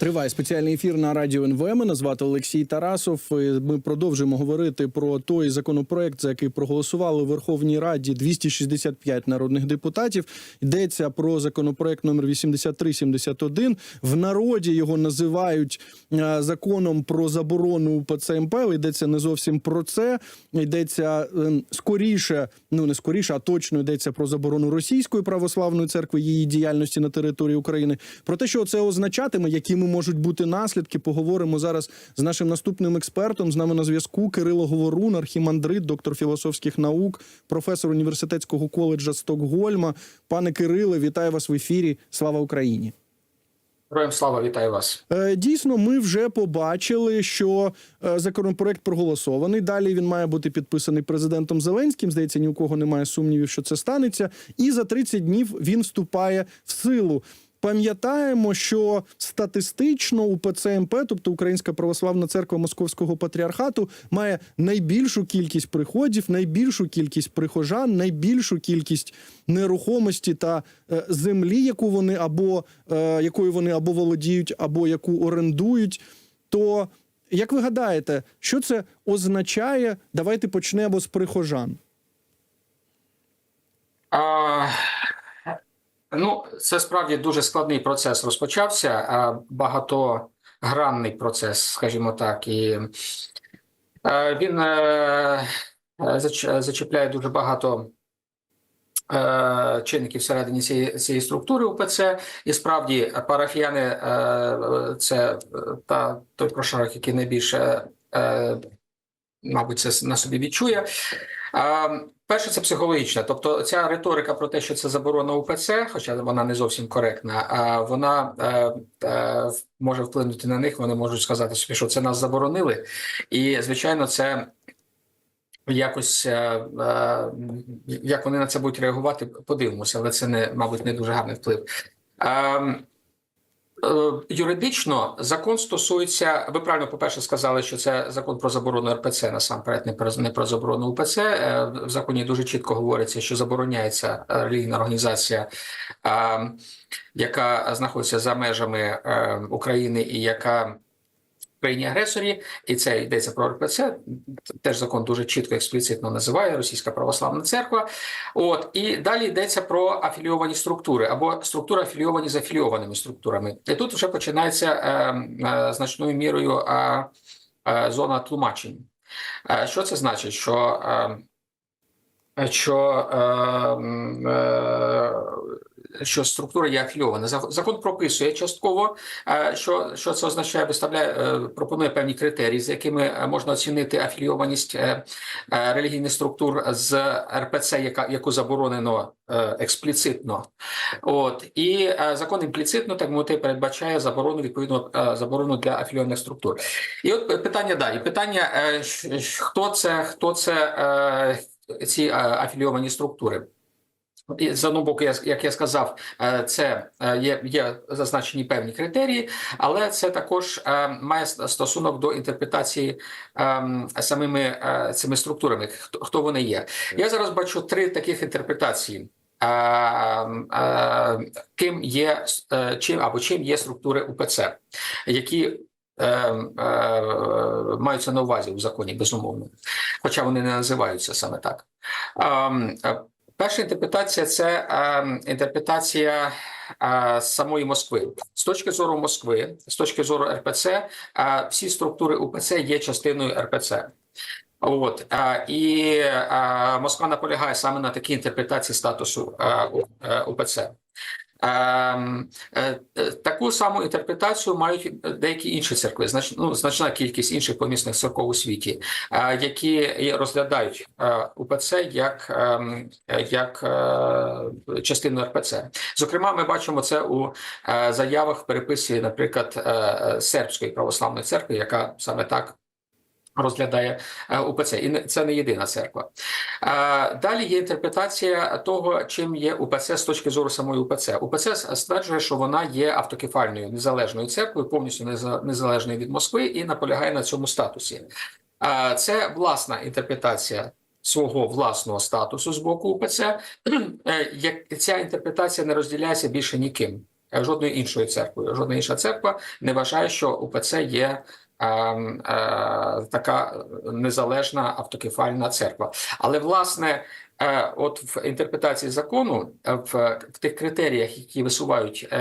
Триває спеціальний ефір на радіо НВ. Мене звати Олексій Тарасов. Ми продовжуємо говорити про той законопроект, за який проголосували у Верховній Раді 265 народних депутатів. Йдеться про законопроект номер 8371. В народі його називають е, законом про заборону УПЦ МП. Йдеться не зовсім про це. Йдеться е, скоріше, ну не скоріше, а точно йдеться про заборону російської православної церкви її діяльності на території України. Про те, що це означатиме, якими можуть бути наслідки, поговоримо зараз з нашим наступним експертом. З нами на зв'язку Кирило Говорун, архімандрит, доктор філософських наук, професор університетського коледжа Стокгольма. Пане Кириле, вітаю вас в ефірі. Слава Україні! Героям слава, вітаю вас. Е, Дійсно, ми вже побачили, що е, законопроект проголосований. Далі він має бути підписаний президентом Зеленським. Здається, ні у кого немає сумнівів, що це станеться. І за 30 днів він вступає в силу. Пам'ятаємо, що статистично УПЦ МП, тобто Українська православна церква Московського патріархату, має найбільшу кількість приходів, найбільшу кількість прихожан, найбільшу кількість нерухомості та е, землі, яку вони або е, якою вони або володіють, або яку орендують. То як ви гадаєте, що це означає? Давайте почнемо з прихожан. А, ну, це справді дуже складний процес розпочався, багатогранний процес, скажімо так, і е, він е, зачіпляє дуже багато. е, Чинників всередині цієї, цієї структури УПЦ, і справді парафіяни це та той прошарок, який найбільше, мабуть, це на собі відчує. Перше, це психологічне, тобто ця риторика про те, що це заборона УПЦ, хоча вона не зовсім коректна, а вона е, е, може вплинути на них. Вони можуть сказати собі, що це нас заборонили, і звичайно, це якось е, як вони на це будуть реагувати, подивимося, але це не мабуть не дуже гарний вплив. Е, Юридично закон стосується. Ви правильно, по-перше, сказали, що це закон про заборону РПЦ насамперед, не про не про заборону УПЦ. Е, В законі дуже чітко говориться, що забороняється релігійна організація, яка знаходиться за межами е, України і яка країні агресорі, і це йдеться про РПЦ. Теж закон дуже чітко експліцитно називає Російська православна церква. От і далі йдеться про афілійовані структури або структури афілійовані з афілійованими структурами. І тут вже починається е, е, значною мірою е, е, зона тлумачень. Е, що це значить? Що е, що, е, е, що структура є афілійована. Зак- Закон прописує частково, е, що, що це означає, виставляє, е, пропонує певні критерії, за якими е, можна оцінити афілійованість е, релігійних структур з РПЦ, яка, яку заборонено експліцитно. От і закон імпліцитно, так мовити, передбачає заборону відповідно заборону для афілійованих структур. І от питання далі. Питання: хто це, хто це ці афілійовані структури? І з одного боку, як я сказав, е, це е, є, є зазначені певні критерії, але це також е, має стосунок до інтерпретації ем, самими цими структурами. Хто, вони є? Я зараз бачу три таких інтерпретації. Ким є чим або чим є структури УПЦ, які е, е, маються на увазі у законі, безумовно, хоча вони не називаються саме так. Перша інтерпретація це е, інтерпретація е, самої Москви. З точки зору Москви, з точки зору РПЦ, е, всі структури УПЦ є частиною РПЦ. От е, і е, Москва наполягає саме на такій інтерпретації статусу е, е, УПЦ. Ем, е, е, Таку саму інтерпретацію мають деякі інші церкви, знач, ну, значна кількість інших помісних церков у світі, е, які розглядають УПЦ як, ем, як частину РПЦ. Зокрема, ми бачимо це у заявах в переписі, наприклад, сербської православної церкви, яка саме так. Розглядає е, УПЦ, і це не єдина церква. Е, Далі є інтерпретація того, чим є УПЦ з точки зору самої УПЦ. УПЦ стверджує, що вона є автокефальною незалежною церквою, повністю неза- незалежною від Москви, і наполягає на цьому статусі. Е, Це власна інтерпретація свого власного статусу з боку УПЦ. Як ця інтерпретація не розділяється більше ніким. жодною іншою церквою. Жодна інша церква не вважає, що УПЦ є. Е, е, Така незалежна автокефальна церква, але власне, е, от в інтерпретації закону, в, в тих критеріях, які висувають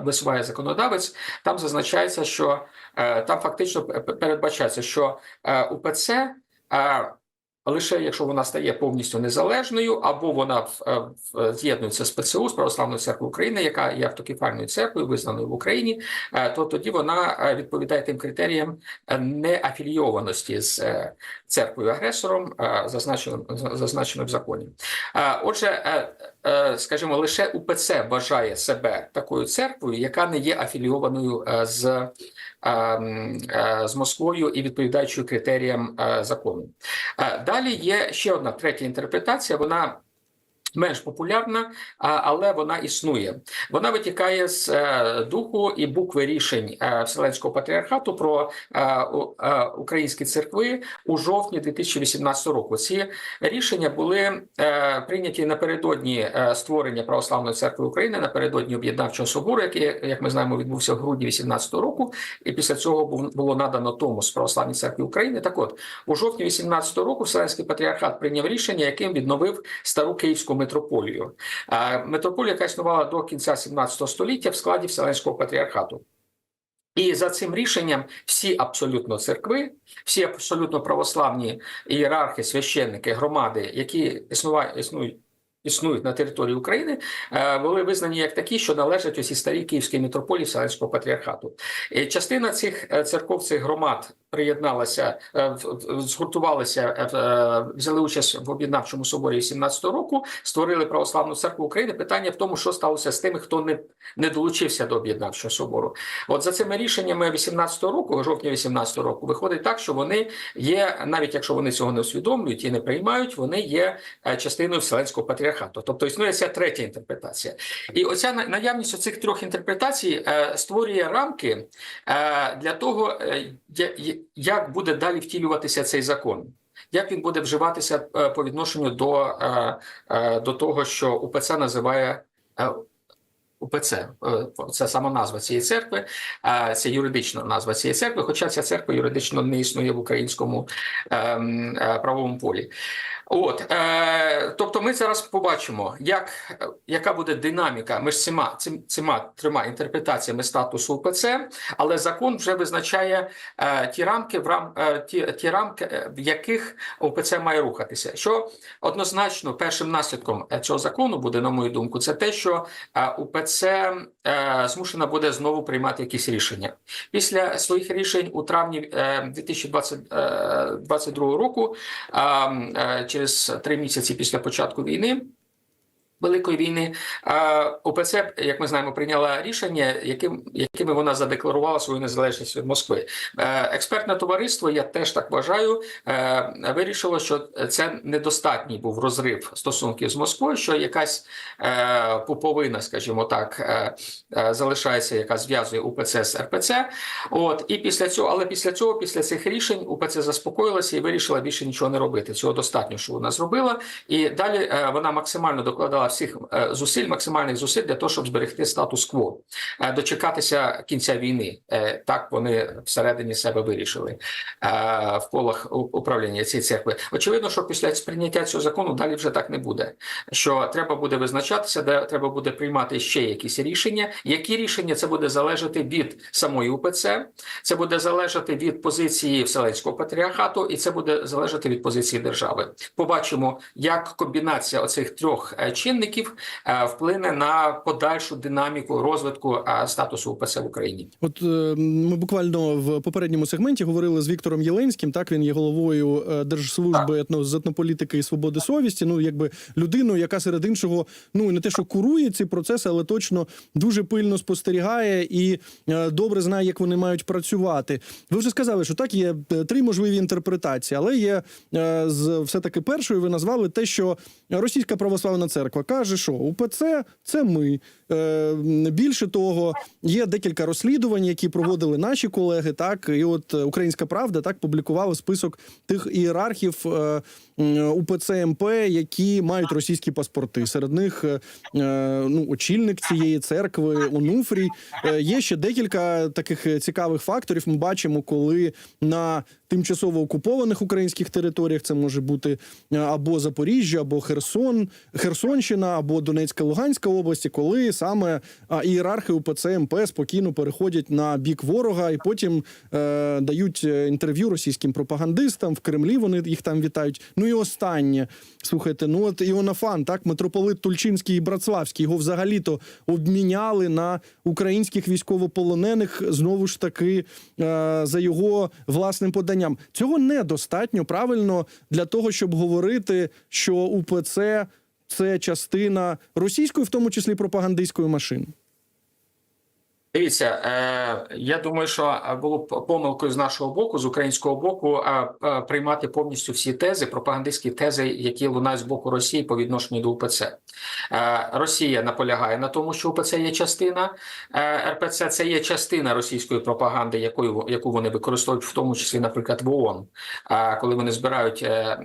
висуває законодавець, там зазначається, що там фактично передбачається, що УПЦ лише якщо вона стає повністю незалежною, або вона в- е, з'єднується з ПЦУ з Православною церквою України, яка є автокефальною церквою, визнаною в Україні, е, то тоді вона е, відповідає тим критеріям е, неафілійованості з е, церквою агресором, е, зазначеним зазначеним в законі. Е, Отже, е, е, скажімо, лише УПЦ вважає себе такою церквою, яка не є афілійованою е, з, е, е, з Москвою і відповідаючою критеріям е, закону. Е, Далі є ще одна третя інтерпретація. Вона менш популярна, але вона існує. Вона витікає з е, духу і букви рішень е, Вселенського патріархату про е, українські церкви у жовтні 2018 року. Ці рішення були прийняті напередодні створення Православної церкви України, напередодні об'єднавчого собору, який, як ми знаємо, відбувся в грудні 2018 року. І після цього було надано Томос Православній церкві України. Так от у жовтні 2018 року Вселенський патріархат прийняв рішення, яким відновив стару київську митрополію. Митрополія, яка існувала до кінця 17 століття в складі Вселенського патріархату. І за цим рішенням всі абсолютно церкви, всі абсолютно православні ієрархи, священники, громади, які існують. Існують на території України, е, були визнані як такі, що належать усі старій Київській митрополії Вселенського патріархату. І частина цих е, церков, цих громад приєдналася, е, згуртувалися, е, е, взяли участь в об'єднавчому соборі 17 року, створили православну церкву України. Питання в тому, що сталося з тими, хто не, не долучився до об'єднавчого собору. От за цими рішеннями 18 року, жовтня 18 року, виходить так, що вони є, навіть якщо вони цього не усвідомлюють і не приймають, вони є частиною Вселенського патріархату. Тобто існує ця третя інтерпретація. І оця на- наявність оцих трьох інтерпретацій створює рамки для того, як буде далі втілюватися цей закон. Як він буде вживатися е, по відношенню до, е, е, до того, що УПЦ називає УПЦ, це сама назва цієї церкви, це юридична назва цієї церкви, хоча ця церква юридично не існує в українському ем, правовому полі. От, е, тобто ми зараз побачимо, як, яка буде динаміка між цими, цим, цими трьома інтерпретаціями статусу УПЦ, але закон вже визначає е, ті рамки, в рам, е, ті, ті рамки, е, в яких УПЦ має рухатися. Що однозначно першим наслідком е, цього закону буде, на мою думку, це те, що е, УПЦ змушена буде знову приймати якісь рішення. Після своїх рішень у травні е, 2022 року, а, е, через три місяці після початку війни. Великої війни ОПЦ, як ми знаємо, прийняла рішення, яким якими вона задекларувала свою незалежність від Москви. Е, Експертне товариство, я теж так вважаю, е, вирішило, що це недостатній був розрив стосунків з Москвою, що якась е, пуповина, скажімо так, залишається, яка зв'язує УПЦ з РПЦ. От і після цього, але після цього, після цих рішень, УПЦ заспокоїлася і вирішила більше нічого не робити. Цього достатньо, що вона зробила, і далі вона максимально докладала всіх е, зусиль, максимальних зусиль для того, щоб зберегти статус-кво, е, дочекатися кінця війни. Е, Так вони всередині себе вирішили в колах управління цієї церкви. Очевидно, що після сприйняття цього закону далі вже так не буде. Що треба буде визначатися, де треба буде приймати ще якісь рішення. Які рішення це буде залежати від самої УПЦ, це буде залежати від позиції Вселенського патріархату, і це буде залежати від позиції держави. Побачимо, як комбінація оцих трьох е, чинників е, вплине на подальшу динаміку розвитку е, статусу УПЦ в Україні. От е, ми буквально в попередньому сегменті говорили з Віктором Єленським. Так він є головою держслужби етно, з етнополітики і свободи совісті. Ну якби людиною, яка серед іншого, ну не те, що курує ці процеси, але точно дуже пильно спостерігає і добре знає, як вони мають працювати. Ви вже сказали, що так є три можливі інтерпретації, але є з все таки першою. Ви назвали те, що Російська православна церква каже, що УПЦ це ми. Е, більше того, є декілька розслідувань, які проводили наші колеги. Так, і от Українська Правда так публікувала список тих ієрархів е, УПЦ МП, які мають російські паспорти. Серед них е, ну, очільник цієї церкви Онуфрій. Є ще декілька таких цікавих факторів. Ми бачимо, коли на тимчасово окупованих українських територіях це може бути або Запоріжжя, або Херсон, Херсонщина, або Донецька, Луганська області, коли саме ієрархи УПЦ МП спокійно переходять на бік ворога і потім е, дають е, інтерв'ю російським пропагандистам в Кремлі. Вони їх там вітають. Ну і останнє слухайте, ну от Іонафан, так митрополит Тульчинський і Братславський його взагалі-то обміняли на українських військовополонених знову ж таки е, за його власним поданням. Цього недостатньо правильно для того, щоб говорити, що УПЦ це частина російської, в тому числі пропагандистської машини. Дивіться, е, я думаю, що було б помилкою з нашого боку, з українського боку, е, е, приймати повністю всі тези, пропагандистські тези, які лунають з боку Росії по відношенню до УПЦ. Е, Росія наполягає на тому, що УПЦ є частина е, РПЦ, це є частина російської пропаганди, якою яку вони використовують, в тому числі, наприклад, в ООН, е, коли вони збирають е, е,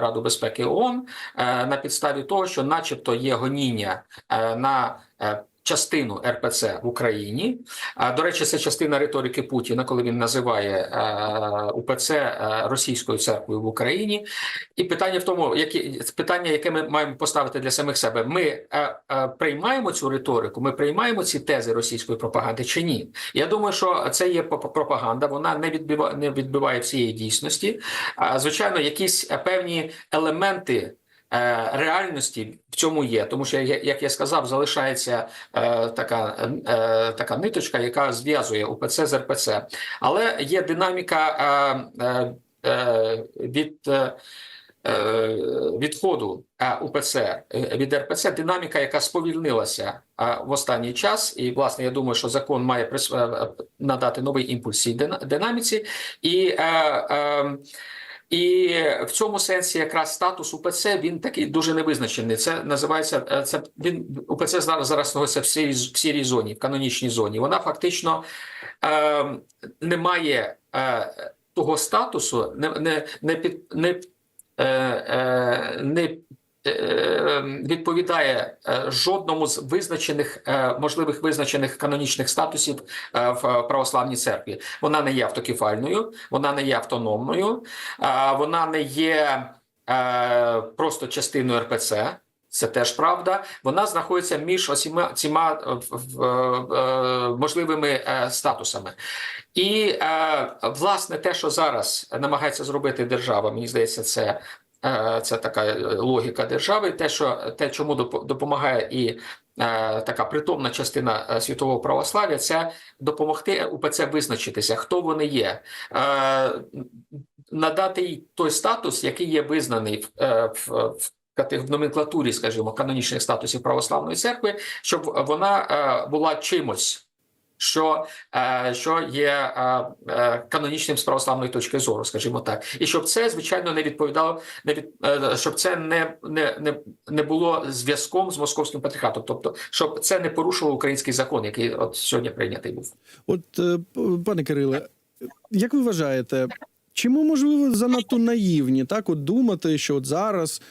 Раду безпеки ООН е, на підставі того, що, начебто, є гоніння е, на е, частину РПЦ в Україні. А до речі, це частина риторики Путіна, коли він називає е, УПЦ е, російською церквою в Україні. І питання в тому, які питання, яке ми маємо поставити для самих себе: ми е, приймаємо цю риторику, ми приймаємо ці тези російської пропаганди чи ні? Я думаю, що це є пропаганда, вона не відбиває, не відбиває всієї дійсності. Звичайно, якісь певні елементи. Е, Реальності в цьому є, тому що як я сказав, залишається е, така, е, така ниточка, яка зв'язує УПЦ з РПЦ. Але є динаміка від відходу УПЦ від РПЦ, динаміка, яка сповільнилася в останній час. І, власне, я думаю, що закон має надати новий імпульс цій динаміці. І і в цьому сенсі якраз статус УПЦ він такий дуже невизначений. Це називається е, це він УПЦ зараз зараз в сірій, в сірій зоні, в канонічній зоні. Вона фактично е, не має е, того статусу, не не, не під не, е, е, не відповідає е, жодному з визначених е, можливих визначених канонічних статусів е, в православній церкві. Вона не є автокефальною, вона не є автономною, вона не є е, просто частиною РПЦ. Це теж правда. Вона знаходиться між осіма ціма е, е, можливими е, статусами. І е, власне те, що зараз намагається зробити держава, мені здається, це. Е, Це така е, логіка держави. Те, що те, чому доп- допомагає і е, така притомна частина світового православ'я, це допомогти УПЦ визначитися, хто вони є, надати їй той статус, який є визнаний в, в, в номенклатурі, скажімо, канонічних статусів православної церкви, щоб вона була чимось. Що, е, що є е, е, канонічним з православної точки зору, скажімо так, і щоб це звичайно не відповідало, не від щоб це не, не, не, було зв'язком з московським патріархатом, тобто щоб це не порушило український закон, який от сьогодні прийнятий був. От, пане Кириле, як ви вважаєте, чи ми, можливо, занадто наївні так от думати, що от зараз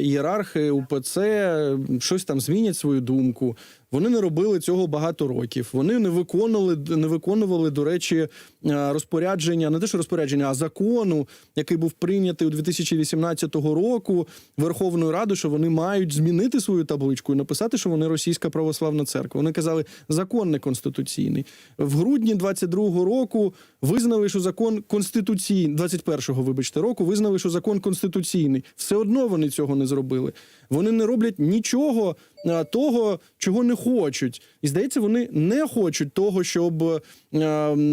ієрархи УПЦ щось там змінять свою думку? Вони не робили цього багато років. Вони не виконували, не виконували, до речі, е, розпорядження, не те, що розпорядження, а закону, який був прийнятий у 2018 року Верховною Радою, що вони мають змінити свою табличку і написати, що вони російська православна церква. Вони казали, закон не конституційний. В грудні 22-го року визнали, що закон конституційний, 21-го, вибачте, року визнали, що закон конституційний. Все одно вони цього не зробили. Вони не роблять нічого того, чого не хочуть. І здається, вони не хочуть того, щоб е,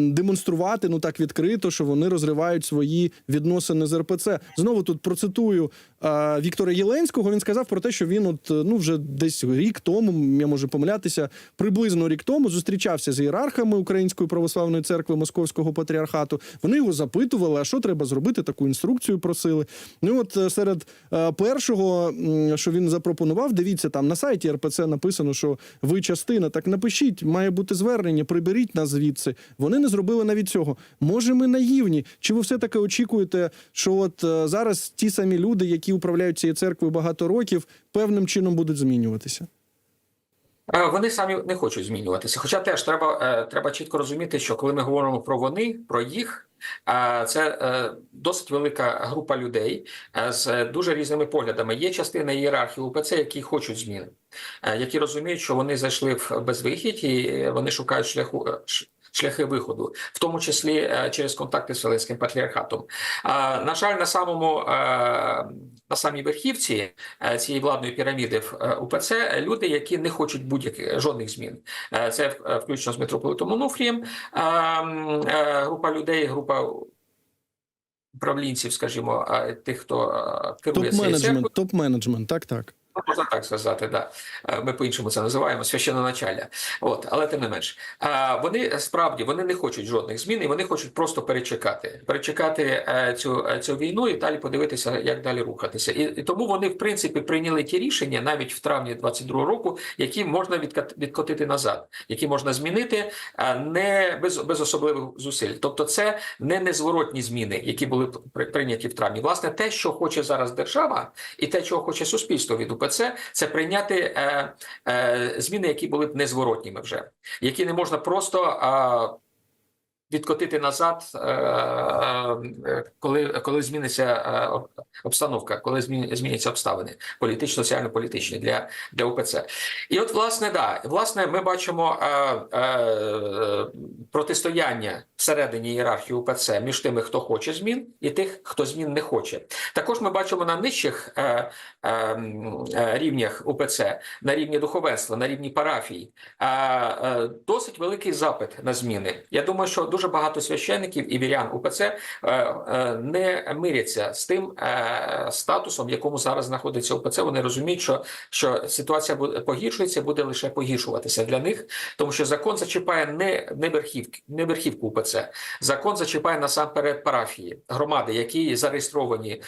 демонструвати ну так відкрито, що вони розривають свої відносини з РПЦ. Знову тут процитую е, Віктора Єленського. Він сказав про те, що він, от е, ну вже десь рік тому, я можу помилятися, приблизно рік тому зустрічався з ієрархами Української православної церкви Московського патріархату. Вони його запитували, а що треба зробити, таку інструкцію просили. Ну от е, серед першого, що він запропонував, дивіться там на сайті РПЦ написано, що ви частина. Так напишіть, має бути звернення, приберіть нас звідси. Вони не зробили навіть цього. Може, ми наївні? Чи ви все таки очікуєте, що от е, зараз ті самі люди, які управляють цією церквою багато років, певним чином будуть змінюватися? Е, Вони самі не хочуть змінюватися. Хоча теж треба, е, треба чітко розуміти, що коли ми говоримо про вони, про їх, е, це досить велика група людей з дуже різними поглядами. Є частина ієрархії УПЦ, які хочуть змін, е, які розуміють, що вони зайшли в безвихідь і вони шукають шляху. Шляхи виходу, в тому числі е, через контакти з Вселенським патріархатом. На жаль, на самому е, на самій верхівці е, цієї владної піраміди в УПЦ люди, які не хочуть будь-яких жодних змін. Це включно з митрополитом Онуфрієм, група людей, група управлінців, скажімо, тих, хто керує. Топ-менеджмент, топ-менеджмент, так, так. Можна так сказати, да. Е, Ми по-іншому це називаємо священноначалля. От, але тим не менш, вони справді вони не хочуть жодних змін, і вони хочуть просто перечекати, перечекати е, цю, е, цю війну і далі подивитися, як далі рухатися. І, і тому вони, в принципі, прийняли ті рішення навіть в травні 22 року, які можна відкат, відкотити назад, які можна змінити не без, без особливих зусиль. Тобто, це не незворотні зміни, які були при- прийняті в травні. Власне, те, що хоче зараз держава, і те, чого хоче суспільство від УПЦ, це прийняти е, е, зміни, які були б незворотніми вже, які не можна просто. Е, Відкотити назад, е, е, коли, коли зміниться е, обстановка, коли зміняться обставини політично-соціально-політичні для, для УПЦ. І от, власне, да, власне, ми бачимо протистояння всередині ієрархії УПЦ між тими, хто хоче змін, і тих, хто змін не хоче. Також ми бачимо на нижчих рівнях УПЦ, на рівні духовенства, на рівні парафій, досить великий запит на зміни. Я думаю, що дуже багато священників і вірян УПЦ е, е, не миряться з тим е, статусом, в якому зараз знаходиться УПЦ. Вони розуміють, що, що ситуація погіршується, буде лише погіршуватися для них, тому що закон зачіпає не, не верхівки, не верхівку УПЦ. Закон зачіпає насамперед парафії, громади, які зареєстровані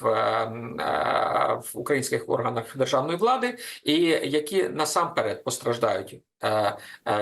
в, в українських органах державної влади, і які насамперед постраждають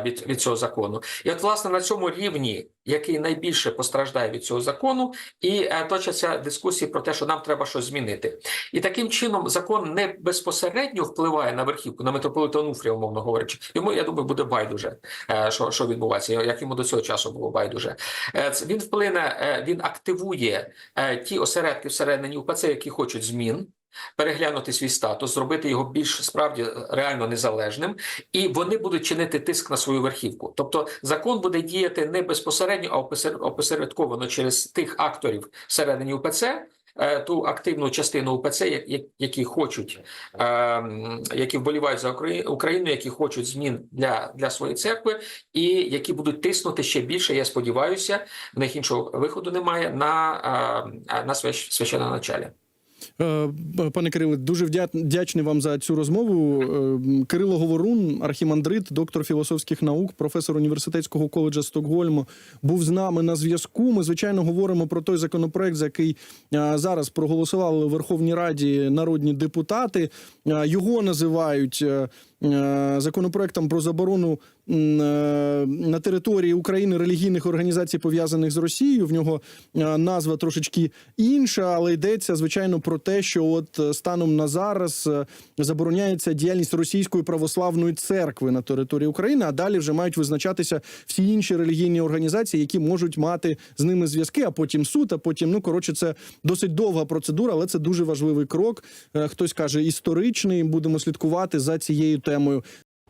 від, від цього закону. І от, власне, на цьому рівні, який найбільше постраждає від цього закону, і е, точаться дискусії про те, що нам треба щось змінити. І таким чином закон не безпосередньо впливає на верхівку, на митрополита Онуфрія, умовно говорячи. Йому, я думаю, буде байдуже, е, що, що відбувається, як йому до цього часу було байдуже. Е, Він вплине, е, він активує е, ті осередки всередині УПЦ, які хочуть змін. Переглянути свій статус, зробити його більш справді реально незалежним, і вони будуть чинити тиск на свою верхівку. Тобто закон буде діяти не безпосередньо, а опосер- опосередковано через тих акторів всередині УПЦ, е, ту активну частину УПЦ, які хочуть, е, які вболівають за Украї- Україну, які хочуть змін для, для своєї церкви, і які будуть тиснути ще більше. Я сподіваюся, в них іншого виходу немає на, е, на свящ- священноначалі. Е, Пане Кириле, дуже вдя- вдячний вам за цю розмову. Е, Кирило Говорун, архімандрит, доктор філософських наук, професор університетського коледжа Стокгольму, був з нами на зв'язку. Ми звичайно говоримо про той законопроект, за який е, зараз проголосували у Верховній Раді народні депутати. Його називають. Законопроектом про заборону на території України релігійних організацій пов'язаних з Росією. В нього е, назва трошечки інша, але йдеться звичайно про те, що от е, станом на зараз е, забороняється діяльність російської православної церкви на території України. А далі вже мають визначатися всі інші релігійні організації, які можуть мати з ними зв'язки. А потім суд, а потім ну коротше, це досить довга процедура, але це дуже важливий крок. Е, Хтось каже історичний. Будемо слідкувати за цією темою.